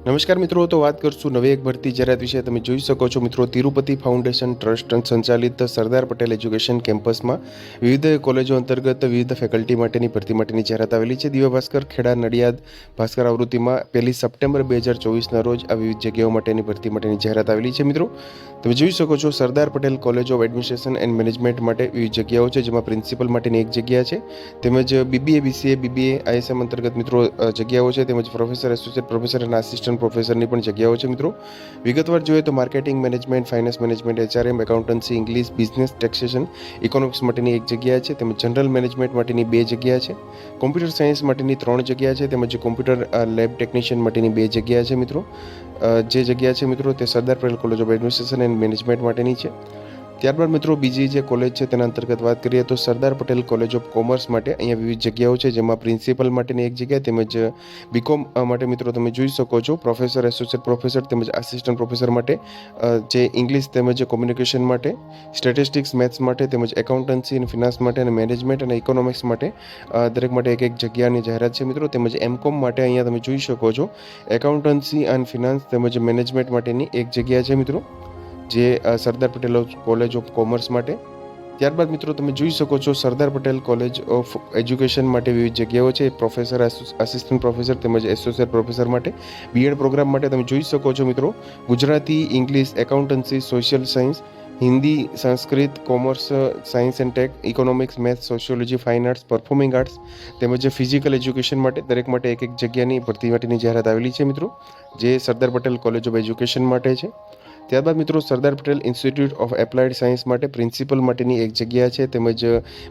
નમસ્કાર મિત્રો, તો વાત કરશું નવી એક ભરતી જાહેરાત વિશે. તમે જોઈ શકો છો મિત્રો, તિરુપતિ ફાઉન્ડેશન ટ્રસ્ટ સંચાલિત સરદાર પટેલ એજ્યુકેશન કેમ્પસમાં વિવિધ કોલેજો અંતર્ગત વિવિધ ફેકલ્ટી માટેની ભરતી માટેની જાહેરાત આવેલી છે. દિવ્ય ભાસ્કર ખેડા નડિયાદ ભાસ્કર આવૃત્તિમાં પહેલી સપ્ટેમ્બર બે હજાર ચોવીસના રોજ આ વિવિધ જગ્યાઓ માટેની ભરતી માટેની જાહેરાત આવેલી છે. મિત્રો, તમે જોઈ શકો છો Sardar Patel college of administration and management માટે વિવિધ જગ્યાઓ છે, જેમાં પ્રિન્સિપલ માટેની એક જગ્યા છે. તેમજ બીબીએ, બીસીએ, બીબીએ, આઈએસએમ અંતર્ગત મિત્રો જગ્યાઓ છે. તેમજ પ્રોફેસર, એસોસિએટ પ્રોફેસર અને આસિસ્ટન્ટ પ્રોફેસરની પણ જગ્યાઓ છે મિત્રો. વિગતવાર જોઈએ તો marketing management finance management HRM accountancy English business taxation economics માટેની એક જગ્યા છે. તેમજ જનરલ મેનેજમેન્ટ માટેની બે જગ્યા છે. કોમ્પ્યુટર સાયન્સ માટેની ત્રણ જગ્યા છે. તેમજ કોમ્પ્યુટર લેબ ટેકનિશિયન માટેની બે જગ્યા છે મિત્રો. જે જગ્યા છે મિત્રો તે Sardar Patel college of administration and management માટેની છે. ત્યારબાદ મિત્રો બીજી જે કોલેજ છે તેના અંતર્ગત વાત કરીએ તો Sardar Patel college of commerce માટે અહીંયા વિવિધ જગ્યાઓ છે, જેમાં પ્રિન્સિપલ માટેની એક જગ્યા તેમજ બીકોમ માટે મિત્રો તમે જોઈ શકો છો. પ્રોફેસર એસોસિએટ પ્રોફેસર તેમજ આસિસ્ટન્ટ પ્રોફેસર માટે જે ઇંગ્લિશ તેમજ કોમ્યુનિકેશન માટે સ્ટેટિસ્ટિક્સ મેથ્સ માટે તેમજ એકાઉન્ટન્સી અને ફિનાન્સ માટે અને મેનેજમેન્ટ અને ઇકોનોમિક્સ માટે દરેક માટે એક એક જગ્યાની જાહેરાત છે મિત્રો. તેમજ એમકોમ માટે અહીંયા તમે જોઈ શકો છો. એકાઉન્ટન્સી એન્ડ ફિનાન્સ તેમજ મેનેજમેન્ટ માટેની એક જગ્યા છે મિત્રો. જે Sardar Patel college of commerce માટે. ત્યારબાદ મિત્રો તમે જોઈ શકો છો Sardar Patel college of education માટે વિવિધ જગ્યાઓ છે. પ્રોફેસર આસિસ્ટન્ટ પ્રોફેસર તેમજ એસોસિએટ પ્રોફેસર માટે. બીએડ પ્રોગ્રામ માટે તમે જોઈ શકો છો મિત્રો Gujarati English accountancy social science Hindi Sanskrit commerce science and tech economics maths sociology fine arts performing arts તેમજ ફિઝિકલ એજ્યુકેશન માટે દરેક માટે એક એક જગ્યાની ભરતી માટેની જાહેરાત આવેલી છે મિત્રો. જે Sardar Patel college of education માટે છે. ત્યારબાદ મિત્રો Sardar Patel institute of applied science માટે પ્રિન્સિપલ માટેની એક જગ્યા છે, તેમજ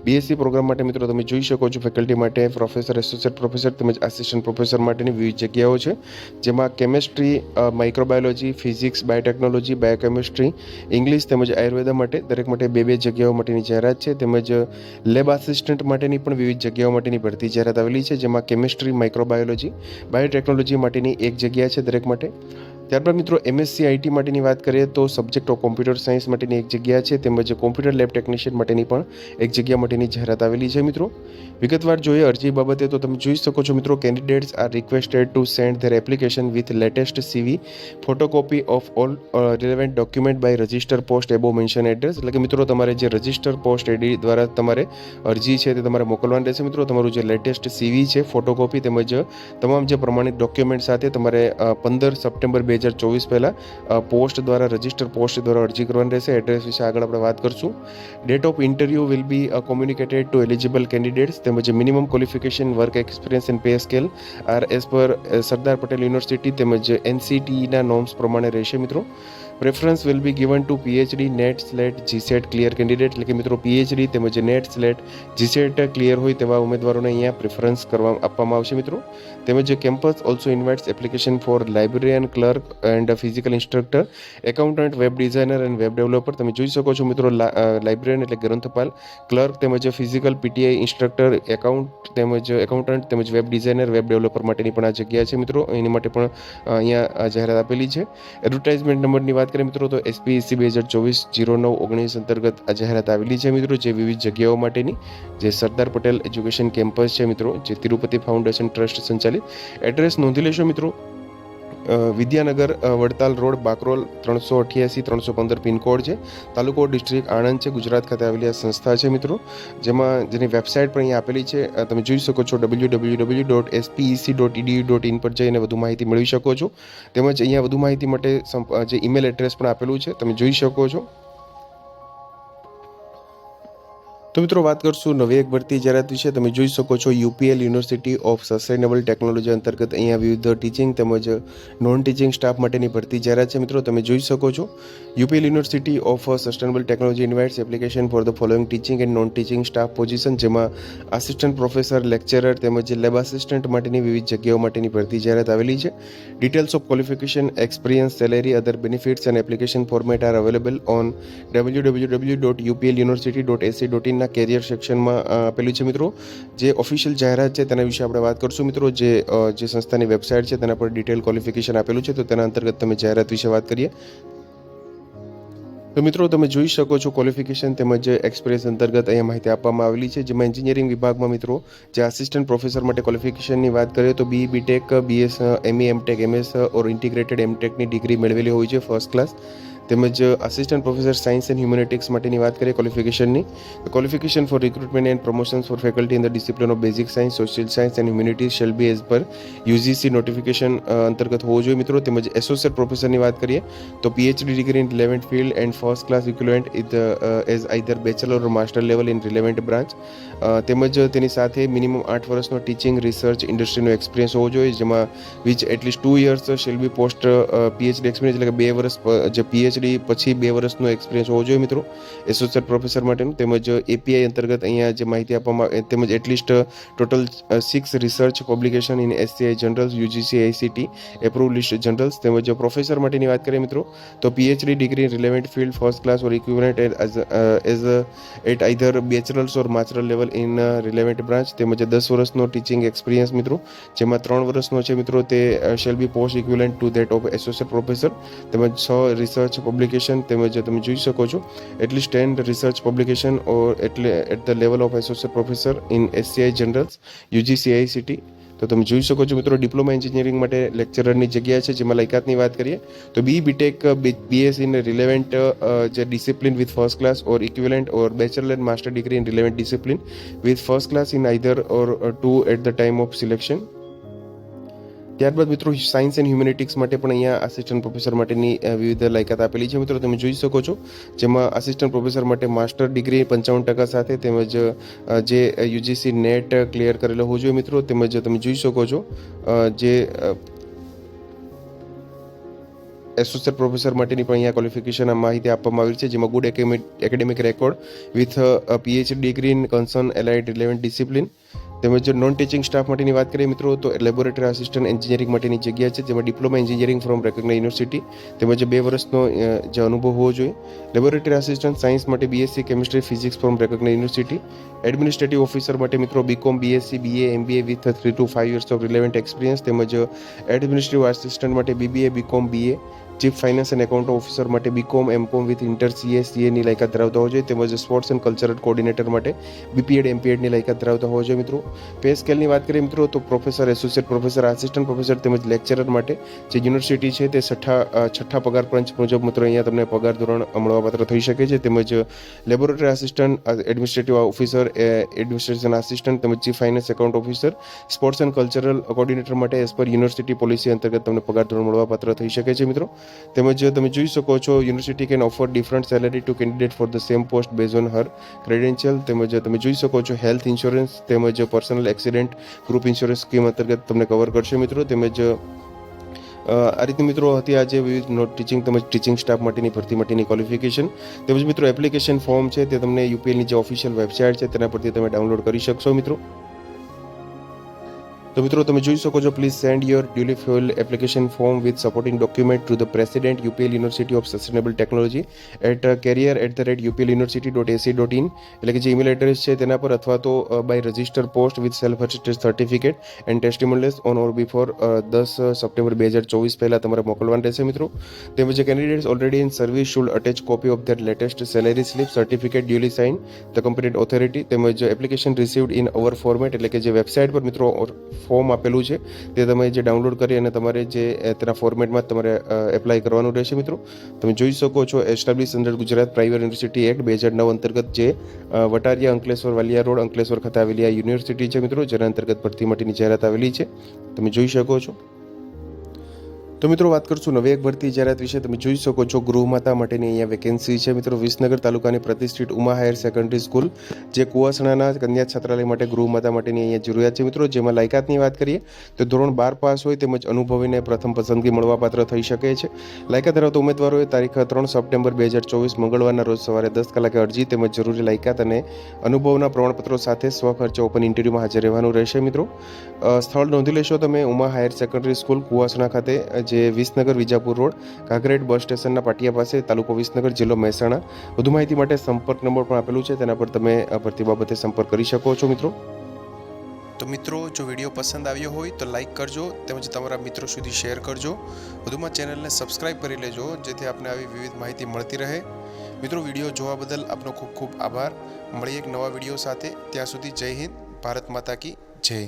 બીએસસી પ્રોગ્રામ માટે મિત્રો તમે જોઈ શકો છો ફેકલ્ટી માટે પ્રોફેસર એસોસિએટ પ્રોફેસર તેમજ આસિસ્ટન્ટ પ્રોફેસર માટેની વિવિધ જગ્યાઓ છે, જેમાં chemistry microbiology physics biotechnology biochemistry English તેમજ આયુર્વેદા માટે દરેક માટે બે બે જગ્યાઓ માટેની જાહેરાત છે, તેમજ લેબ આસિસ્ટન્ટ માટેની પણ વિવિધ જગ્યાઓ માટેની ભરતી જાહેરાત આવેલી છે, જેમાં કેમેસ્ટ્રી માઇક્રોબાયોલોજી બાયોટેકનોલોજી માટેની એક જગ્યા છે દરેક માટે. ત્યારબાદ મિત્રો એમએસસી આઈટી માટેની વાત કરીએ તો સબ્જેક્ટ ઓફ કોમ્પ્યુટર સાયન્સ માટેની એક જગ્યા છે, તેમજ કોમ્પ્યુટર લેબ ટેકનિશિયન માટેની પણ એક જગ્યા માટેની જાહેરાત આવેલી છે મિત્રો. વિગતવાર જોઈએ અરજી બાબતે તો તમે જોઈ શકો છો મિત્રો candidates are requested to send their application with latest CV photocopy of all relevant document by register post above mention address એટલે કે મિત્રો, તમારે જે રજિસ્ટર પોસ્ટ એડી દ્વારા તમારે અરજી છે તે તમારે મોકલવાની રહેશે મિત્રો. તમારું જે લેટેસ્ટ સીવી છે ફોટોકોપી તેમજ તમામ જે પ્રમાણિત ડોક્યુમેન્ટ સાથે તમારે પંદર સપ્ટેમ્બર બે હજાર ચોવીસ પહેલાં પોસ્ટ દ્વારા, રજિસ્ટર પોસ્ટ દ્વારા અરજી કરવાની રહેશે. એડ્રેસ વિશે આગળ આપણે વાત કરશું. Date of interview will be communicated to eligible candidates તેમજ minimum qualification work experience and pay scale are as per Sardar Patel university તેમજ એનસીટીના નોર્મ્સ પ્રમાણે રહેશે મિત્રો. Preference will be given to PhD NET SLET GSET clear candidate એટલે કે મિત્રો PhD તેમજ net SLET GSET clear હોય તેવા ઉમેદવારોને અહીંયા પ્રેફરન્સ કરવા આપવામાં આવશે મિત્રો. તેમજ campus also invites application for librarian clerk and physical instructor accountant web designer and web developer તમે જોઈ શકો છો મિત્રો લાઇબ્રેરિયન એટલે ગ્રંથપાલ ક્લર્ક તેમજ ફિઝિકલ પીટીઆઈ ઇન્સ્ટ્રક્ટર એકાઉન્ટ તેમજ એકાઉન્ટન્ટ તેમજ વેબ ડિઝાઇનર વેબ ડેવલપર માટેની પણ આ જગ્યા છે મિત્રો. એની માટે પણ અહીંયા જાહેરાત આપેલી છે. એડવર્ટાઇઝમેન્ટ નંબરની વાત કરીએ મિત્રો, તો એસપીએસસી બે હજાર ચોવીસ જીરો નવ ઓગણીસ અંતર્ગત આ જાહેરાત આવેલી છે મિત્રો, જે વિવિધ જગ્યાઓ માટેની, જે સરદાર પટેલ એજ્યુકેશન કેમ્પસ છે મિત્રો, જે તિરુપતિ ફાઉન્ડેશન ટ્રસ્ટ સંચાલિત. એડ્રેસ નોંધી લેશો મિત્રો. વિદ્યાનગર વડતાલ રોડ, બાકરોલ ત્રણસો અઠ્યાસી, ત્રણસો પંદર પિનકોડ છે. તાલુકો ડિસ્ટ્રિક્ટ આણંદ છે. ગુજરાત ખાતે આવેલી આ સંસ્થા છે મિત્રો. જેમાં જેની વેબસાઇટ પણ અહીંયા આપેલી છે. તમે જોઈ શકો છો W W W dot SPEC dot EDU dot in પર જઈને વધુ માહિતી મેળવી શકો છો. તેમજ અહીંયા વધુ માહિતી માટે જે ઈમેલ એડ્રેસ પણ આપેલું છે. તમે જોઈ શકો છો. તો મિત્રો વાત કરશું નવી એક ભરતી જાહેરાત વિશે. તમે જોઈ શકો છો UPL university of sustainable technology અંતર્ગત અહીંયા વિવિધ ટીચિંગ તેમજ નોન ટીચિંગ સ્ટાફ માટેની ભરતી જાહેરાત છે. મિત્રો તમે જોઈ શકો છો UPL university of sustainable technology invites application for the following teaching and non teaching staff position, જેમાં આસિસ્ટન્ટ પ્રોફેસર, લેક્ચરર તેમજ લેબ આસિસ્ટન્ટ માટેની વિવિધ જગ્યાઓ માટેની ભરતી જાહેરાત આવેલી છે. Details of qualification, experience, salary, other benefits and application format are available on W W W dot UPL university dot AC dot ઇનના career સેક્શનમાં પેલું છે મિત્રો. જે ઓફિશિયલ જાહેરાત છે તેના વિશે આપણે વાત કરશું મિત્રો. જે જે સંસ્થાની વેબસાઇટ છે તેના પર ડિટેલ ક્વોલિફિકેશન આપેલું છે, તો તેના અંતર્ગત તમે જાહેરાત વિશે વાત કરીએ. તો મિત્રો, તમે જોઈ શકો છો ક્વોલિફિકેશન તેમજ એક્સપિરિયન્સ અંતર્ગત અહીંયા માહિતી આપવામાં આવેલી છે. જેમાં એન્જિનિયરિંગ વિભાગમાં મિત્રો, જે આસિસ્ટન્ટ પ્રોફેસર માટે ક્વોલિફિકેશનની વાત કરીએ તો B BTech BS ME MTech MS or integrated એમટેકની degree મેળવેલી હોય છે ફર્સ્ટ ક્લાસ તેમજ assistant professor science and humanities માટેની વાત કરીએ ક્વોલિફિકેશનની qualification for recruitment and promotions for faculty in the discipline of basic science social science and humanities shall be as per UGC notification અંતર્ગત હોવો જોઈએ મિત્રો. તેમજ એસોસિએટ પ્રોફેસરની વાત કરીએ, તો PhD degree in relevant field and first class equivalent ઇથ as either bachelor or master level in relevant branch તેમજ તેની સાથે મિનિમમ આઠ વર્ષનો ટીચિંગ રિસર્ચ ઇન્ડસ્ટ્રીનો એક્સપિરિયન્સ હોવો જોઈએ, જેમાં which at least two years shall be post PhD experience એટલે કે બે વર્ષ પ- જે પીએચડી પછી બે વર્ષનો એક્સપિરિયન્સ હોવો જોઈએ મિત્રો. એસોસિએટ પ્રોફેસર માટેનું તેમજ એપીઆઈ અંતર્ગત અહીંયા જે માહિતી આપવામાં તેમજ at least total six research publication in SCI journals UGC ICT approve list journals તેમજ પ્રોફેસર માટેની વાત કરીએ મિત્રો, તો PhD degree relevant field first class or equivalent as at either bachelors or master level in relevant branch તેમજ દસ વર્ષનો teaching experience મિત્રો, જેમાં ત્રણ વર્ષનો છે મિત્રો તે shall be post equivalent to that of associate professor તેમજ છ રિસર્ચ પબ્લિકેશન તેમજ તમે જોઈ શકો છો at least ten research publication or એટલે at the level of associate professor in SCI journals UGC ICT તો તમે જોઈ શકો છો મિત્રો ડિપ્લોમા એન્જિનિયરિંગ માટે લેક્ચરરની જગ્યા છે, જેમાં લાયકાતની વાત કરીએ, તો B BTech BS in relevant જે discipline with first class or equivalent or bachelor and master degree in relevant discipline with first class in either or two at the time of selection ત્યારબાદ મિત્રો science and હ્યુમેનિટિક્સ માટે પણ અહીંયા assistant professor માટેની વિવિધ લાયકાત આપેલી છે. મિત્રો, તમે જોઈ શકો છો, જેમાં આસિસ્ટન્ટ પ્રોફેસર માટે માસ્ટર ડિગ્રી પંચાવન ટકા સાથે તેમજ જે યુજીસી નેટ ક્લિયર કરેલો હોવો જોઈએ મિત્રો, તેમજ તમે જોઈ શકો છો જે એસોસિએટ પ્રોફેસર માટેની પણ અહીંયા ક્વોલિફિકેશન માહિતી આપવામાં આવી છે, જેમાં good academic record with PhD degree in concern allied relevant discipline તેમજ જો નોન ટીચિંગ સ્ટાફ માટેની વાત કરીએ મિત્રો, તો લેબોરેટરી આસિસ્ટન્ટ એન્જિનિયરિંગ માટેની જગ્યા છે, જેમાં diploma engineering from recognise university તેમજ બે વર્ષનો જે અનુભવ હોવો જોઈએ. લેબોરેટરી આસિસ્ટન્ટ સાયન્સ માટે BSc chemistry physics from recognise university administrative officer માટે મિત્રો BCom BSc BA MBA with three two five years of relevant experience તેમજ એડમિનિસ્ટ્રેટિવ આસિસ્ટન્ટ માટે BBA BCom BA chief finance and account officer માટે BCom MCom with inter CA સીએની લાયકાત ધરાવતા હોય જોઈએ તેમજ સ્પોર્ટ્સ એન્ડ કલ્ચરલ કોર્ડિનેટર માટે BPEd એમપીએડની લાયકાત ધરાવતા હોય જોઈએ મિત્રો. પે સ્કેલની વાત કરીએ, મિત્રો, તો professor associate professor assistant professor તેમજ લેક્ચરર માટે જે યુનિવર્સિટી છે, તે છઠ્ઠા છઠ્ઠા પગાર પંચ મુજબ, મિત્રો, અહીંયા તમને પગાર ધોરણ મળવાપાત્ર થઈ શકે છે. તેમજ laboratory assistant administrative officer administration assistant તેમજ chief finance account officer sports and cultural coordinator માટે એઝ પર યુનિવર્સિટી પોલિસી અંતર્ગત તમને પગાર ધોરણ મળવાપાત્ર થઈ શકે છે, મિત્રો. તેમજ તમે જોઈ શકો છો university can offer different salary to candidate for the same post base on her credential તેમજ તમે જોઈ શકો છો હેલ્થ ઇન્સ્યોરન્સ તેમજ personal accident group insurance scheme અંતર્ગત તમને કવર કરશે મિત્રો. તેમજ આ રીતે મિત્રો હતી આજે વિવિધ નોટ ટીચિંગ તેમજ ટીચિંગ સ્ટાફ માટેની ભરતી માટેની ક્વોલિફિકેશન તેમજ મિત્રો એપ્લિકેશન ફોર્મ છે તે તમને યુપીએલની જે ઓફિશિયલ વેબસાઇટ છે તેના પરથી તમે ડાઉનલોડ કરી શકશો મિત્રો. તો મિત્રો તમે જોઈ શકો છો please send your duly filled application form with supporting document to the president UPL university of sustainable technology at career at the rate UPL university dot ac dot in એટલે કે જે ઈમેલ એડ્રેસ છે તેના પર અથવા તો by register post with self attested certificate and testimonials on or before દસ September બે હજાર ચોવીસ પહેલાં તમારે મોકલવાનું રહેશે મિત્રો. તેમજ જે candidates already in service should attach copy of that latest salary slip certificate duly sign the competent authority તેમજ application received in our format એટલે કે જે વેબસાઇટ પર મિત્રો ફોર્મ આપેલું છે તે તમે જે ડાઉનલોડ કરી અને તમારે જે તેના ફોર્મેટમાં તમારે એપ્લાય કરવાનું રહેશે મિત્રો. તમે જોઈ શકો છો establish under Gujarat private university act બે હજાર નવ અંતર્ગત જે વટારિયા અંકલેશ્વર વાલિયા રોડ અંકલેશ્વર ખાતે આવેલી આ યુનિવર્સિટી છે મિત્રો, જેના અંતર્ગત ભરતી માટેની જાહેરાત આવેલી છે. તમે જોઈ શકો છો. તો મિત્રો વાત કરશું નવી એક ભરતી જાહેરાત વિશે. તમે જોઈ શકો છો ગૃહમાતા માટેની અહીંયા વેકેન્સી છે. મિત્રો વિસનગર તાલુકાની પ્રતિષ્ઠિત ઉમા હાયર સેકન્ડરી સ્કૂલ જે કુવાસણાના કન્યા છાત્રાલય માટે ગૃહમાતા માટેની અહીંયા જરૂરિયાત છે. મિત્રો જેમાં લાયકાતની વાત કરીએ, તો ધોરણ બાર પાસ હોય તેમજ અનુભવીને પ્રથમ પસંદગી મળવાપાત્ર થઈ શકે છે. લાયકાત ધરાવતા ઉમેદવારોએ તારીખ ત્રણ સપ્ટેમ્બર બે હજાર ચોવીસ મંગળવારના રોજ સવારે દસ કલાકે અરજી તેમજ જરૂરી લાયકાત અને અનુભવના પ્રમાણપત્રો સાથે સ્વખર્ચે ઓપન ઇન્ટરવ્યૂમાં હાજર રહેવાનું રહેશે. મિત્રો સ્થળ નોંધી લેશો તમે. Uma higher secondary school Kuvasana ખાતે જે વિસનગર વિજાપુર રોડ કાંકરેજ બસ સ્ટેશનના પાટિયા પાસે, તાલુકો વિસનગર જિલ્લો મહેસાણા. વધુ માહિતી માટે સંપર્ક નંબર પણ આપેલું છે, તેના પર તમે ભરતી બાબતે સંપર્ક કરી શકો છો મિત્રો. તો મિત્રો, જો વીડિયો પસંદ આવ્યો હોય તો લાઈક કરજો, તેમજ તમારા મિત્રો સુધી શેર કરજો. વધુમાં ચેનલને સબસ્ક્રાઇબ કરી લેજો, જેથી આપને આવી વિવિધ માહિતી મળતી રહે. મિત્રો, વીડિયો જોવા બદલ આપનો ખૂબ ખૂબ આભાર. મળીએ એક નવા વીડિયો સાથે. ત્યાં સુધી જય હિન્દ, ભારત માતા કી જય.